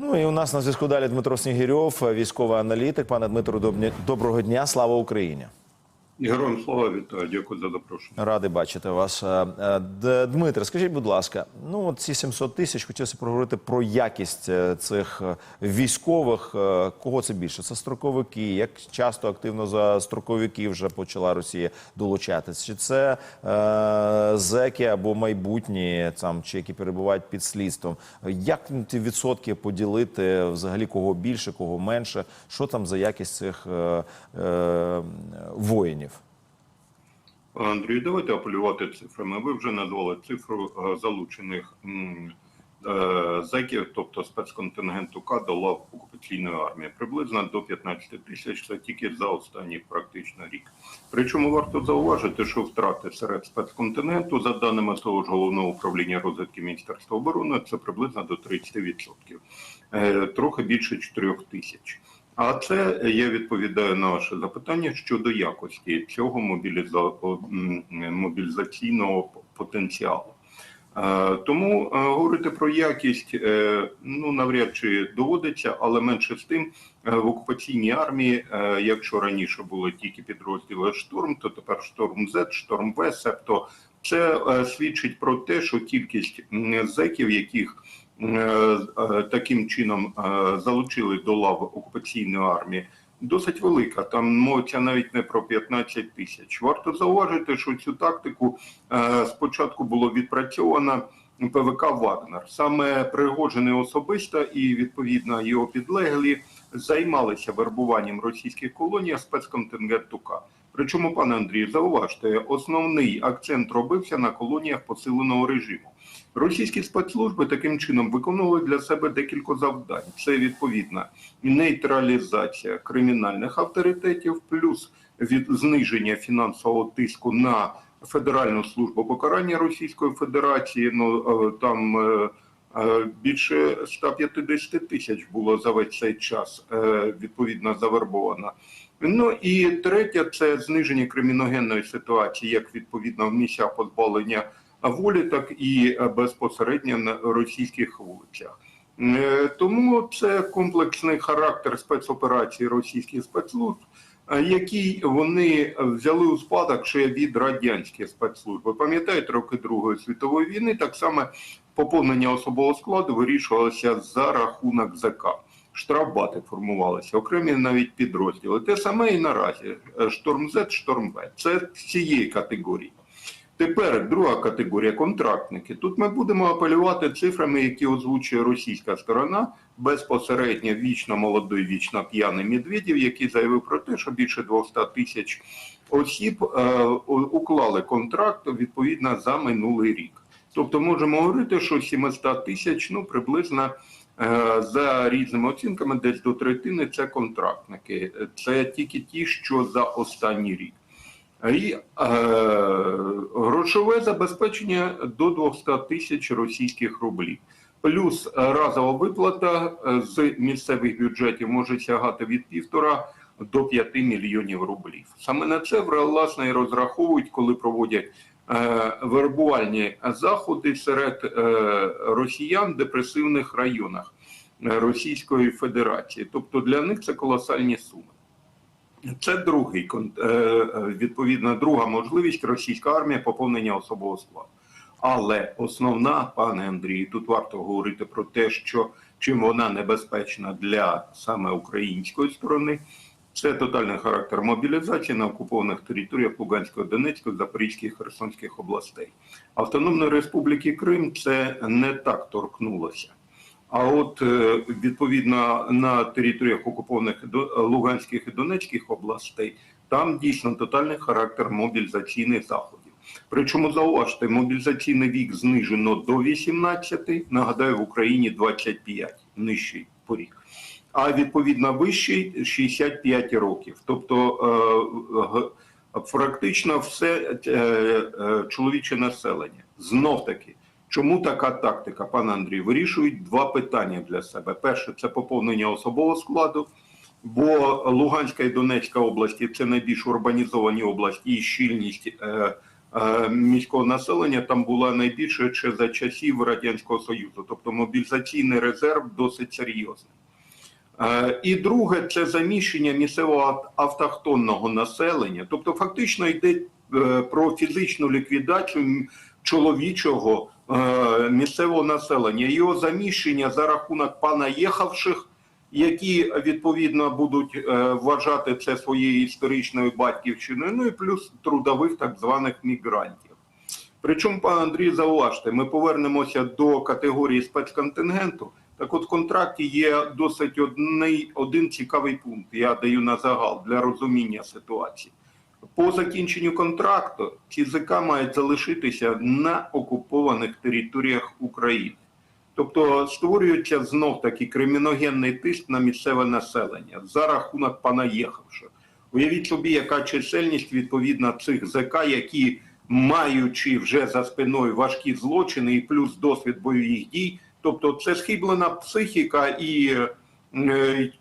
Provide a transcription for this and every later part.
Ну і у нас на зв'язку далі Дмитро Снігирьов, військовий аналітик. Пане Дмитро, доброго дня. Слава Україні! Героям слава вітаю, дякую за запрошення. Радий бачити вас. Е, е, Дмитре, скажіть, будь ласка, ну от ці 700 тисяч хотілося проговорити про якість е, цих військових. Кого це більше? Це строковики. Як часто активно за строковиків вже почала Росія долучатися? Чи це е, зеки або майбутні, там чи які перебувають під слідством? Як ті відсотки поділити? Взагалі кого більше, кого менше? Що там за якість цих е, е, воїнів? Андрій, давайте апелювати цифрами. Ви вже назвали цифру е, залучених е, зеків, тобто спецконтингенту К до лав окупаційної армії. Приблизно до 15 тисяч це тільки за останній практично рік. Причому варто зауважити, що втрати серед спецконтингенту, за даними того ж головного управління розвідки Міністерства оборони, це приблизно до 30%. Е, трохи більше 4 тисяч. А це я відповідаю на ваше запитання щодо якості цього мобіліза... мобілізаційного потенціалу. Е, Тому е, говорити про якість е, ну навряд чи доводиться, але менше з тим в окупаційній армії, якщо раніше були тільки підрозділи шторм, то тепер шторм З, шторм В, себто це свідчить про те, що кількість зеків, яких таким чином е, залучили до лав окупаційної армії, досить велика. Там мовиться навіть не про 15 тисяч. Варто зауважити, що цю тактику е, спочатку було відпрацьовано ПВК Вагнер. Саме Пригожин особисто і відповідно його підлеглі займалися вербуванням російських колоній спецконтингенту К. Причому, пане Андрію, зауважте, основний акцент робився на колоніях посиленого режиму. Російські спецслужби таким чином виконували для себе декілька завдань. Це відповідна нейтралізація кримінальних авторитетів, плюс від зниження фінансового тиску на Федеральну службу покарання Російської Федерації. Ну е, там е, е, більше 150 тисяч було за весь цей час відповідно завербовано. Ну і третє це зниження криміногенної ситуації, як відповідно в місцях позбавлення волі, так і е, безпосередньо на російських вулицях. Е, Тому це комплексний характер спецоперації російських спецслужб, е, який вони взяли у спадок ще від радянських спецслужб. Ви Пам'ятаєте, роки Другої світової війни так само поповнення особового складу вирішувалося за рахунок ЗК. Штрафбати формувалися, окремі навіть підрозділи. Те саме і наразі шторм З, шторм В. Це цієї категорії. Тепер друга категорія контрактники. Тут ми будемо апелювати цифрами, які озвучує російська сторона, безпосередньо вічно молодий, вічно п'яний Медведєв, який заявив про те, що більше 200 тисяч осіб е, уклали контракт відповідно за минулий рік. Тобто можемо говорити, що 700 тисяч, ну приблизно е, за різними оцінками, десь до третини це контрактники. Це тільки ті, що за останній рік. І е, грошове забезпечення до 200 тисяч російських рублів. Плюс разова виплата е, з місцевих бюджетів може сягати від півтора до 5 мільйонів рублів. Саме на це власне і розраховують, коли проводять е, вербувальні заходи серед е, росіян в депресивних районах е, Російської Федерації. Тобто для них це колосальні суми. Це другий е, е, відповідно друга можливість російська армія поповнення особового складу. Але основна, пане Андрію, тут варто говорити про те, що чим вона небезпечна для саме української сторони, це тотальний характер мобілізації на окупованих територіях Луганської, Донецької, Запорізької, Херсонських областей. Автономної Республіки Крим це не так торкнулося. А от е, відповідно на територіях окупованих Луганських і Донецьких областей там дійсно тотальний характер мобілізаційних заходів. Причому зауважте, мобілізаційний вік знижено до 18, нагадаю, в Україні 25, нижчий поріг. А відповідно вищий 65 років. Тобто е, практично все е, чоловіче населення. Знов таки. Чому така тактика, пане Андрій? Вирішують два питання для себе. Перше це поповнення особового складу, бо Луганська і Донецька області це найбільш урбанізовані області, і щільність е, е, міського населення там була найбільша ще за часів Радянського Союзу. Тобто мобілізаційний резерв досить серйозний. Е, І друге це заміщення місцевого автохтонного населення. Тобто, фактично йде е, про фізичну ліквідацію чоловічого місцевого населення. Його заміщення за рахунок панаєхавших, які відповідно будуть е, вважати це своєю історичною батьківщиною, ну і плюс трудових так званих мігрантів. Причому, пан Андрій, зауважте, ми повернемося до категорії спецконтингенту. Так от в контракті є досить одний, один цікавий пункт, я даю на загал для розуміння ситуації. По закінченню контракту ці ЗК мають залишитися на окупованих територіях України. Тобто створюється знов таки криміногенний тиск на місцеве населення за рахунок понаїхавших. Уявіть собі, яка чисельність відповідно цих ЗК, які маючи вже за спиною важкі злочини і плюс досвід бойових дій, тобто це схиблена психіка і е,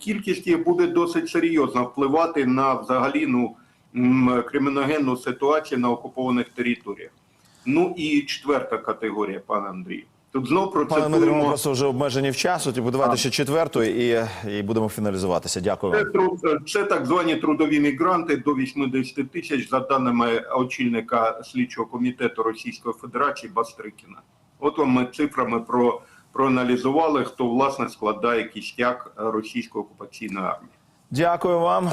кількість їх буде досить серйозно впливати на взагалі ну, криміногенну ситуацію на окупованих територіях. Ну і четверта категорія, пане Андрію. Тут знов Пане Дмитро, ми просто вже обмежені в часу. Типу, давайте ще четверту і, і будемо фіналізуватися. Дякую Це, це так звані трудові мігранти до 80 тисяч, за даними очільника слідчого комітету Російської Федерації Бастрикіна. От вам ми цифрами про, проаналізували, хто власне складає кістяк російської окупаційної армії. Дякую вам.